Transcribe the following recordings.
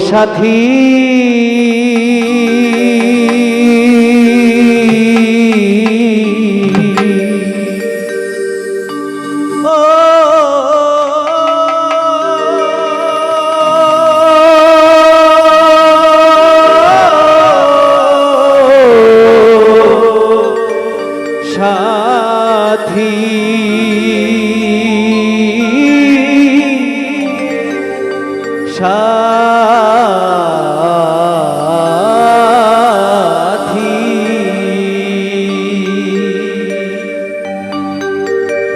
সাথী। সাথী।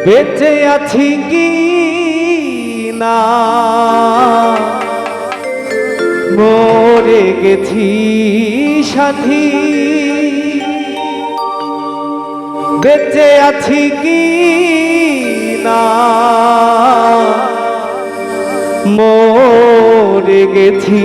বেঁচে আছি কি না? মরে গেছি সাথী। বেঁচে আছি কি না? মরে গেছি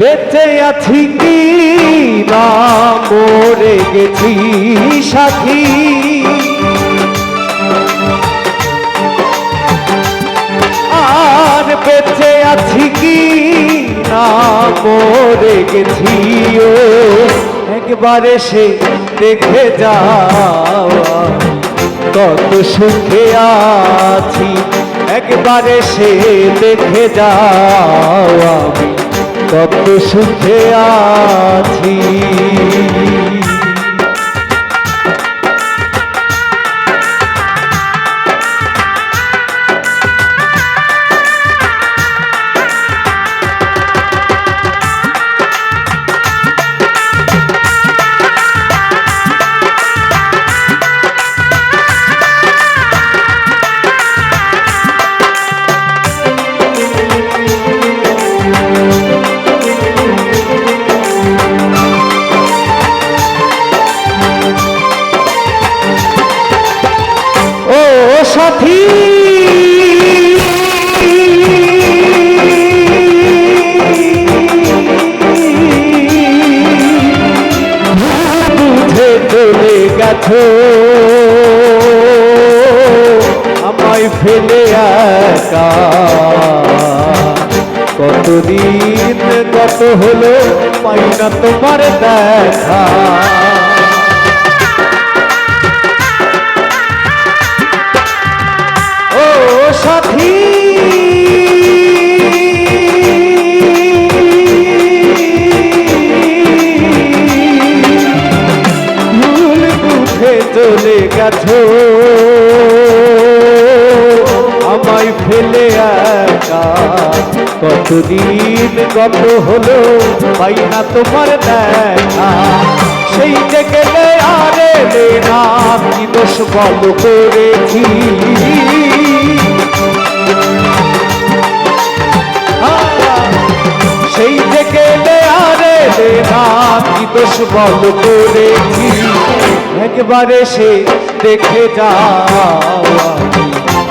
বেঁচে আছি কি না? মরে গেছি সাথী। আর বেঁচে আছি কি না? মরে গেছি ও। একবারে সে দেখে যাওয়া কত সুখে আছি। একবারে সে দেখে যাওয়া কত সুখে আছি। আমায় ফেলে একা। কতদিন কত হলো পাই না তোমার দেখা। আমায় ফেলে একা। কতদিন কত হলো, পাই না তোমার দেখা। সেই গেলে আরে না, কি দোষ বল করেছি সেই থেকে আরে না, কি দোষ বল করেছি একবারে সে দেখে যাওয়া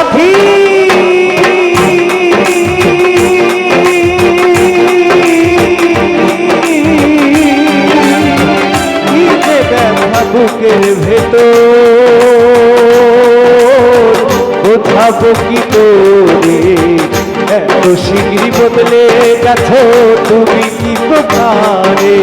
সাথী। বুকের ভেতর বোঝাবো কি তোরে এত শিগগিরি বদলে গেছো তুমি কি প্রকারে?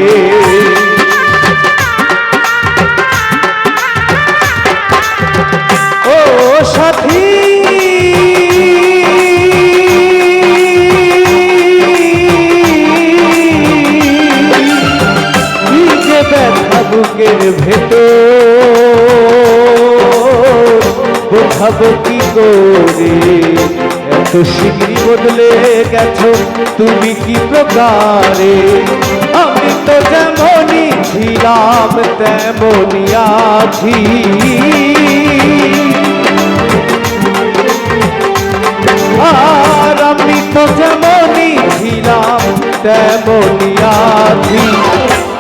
বুকের ভেতর বোঝাবো কি করে? এত শিগগিরি বদলে গেছো, তুমি কি প্রকারে? আমি তো যেমনই ছিলাম, তেমনই আছি। আর আমি তো যেমনই ছিলাম, তেমনই আছি।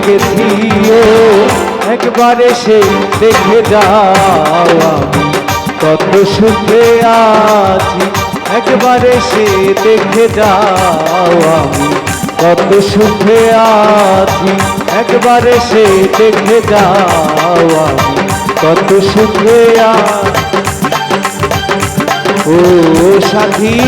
মরে গেছি ও একবারে সে দেখে যাও কত সুখে আছি, একবারে সে দেখে যাও আমি। কত সুখে আছি, একবারে সে দেখে যাও আমি। কত সুখে আছি। ও সাথী।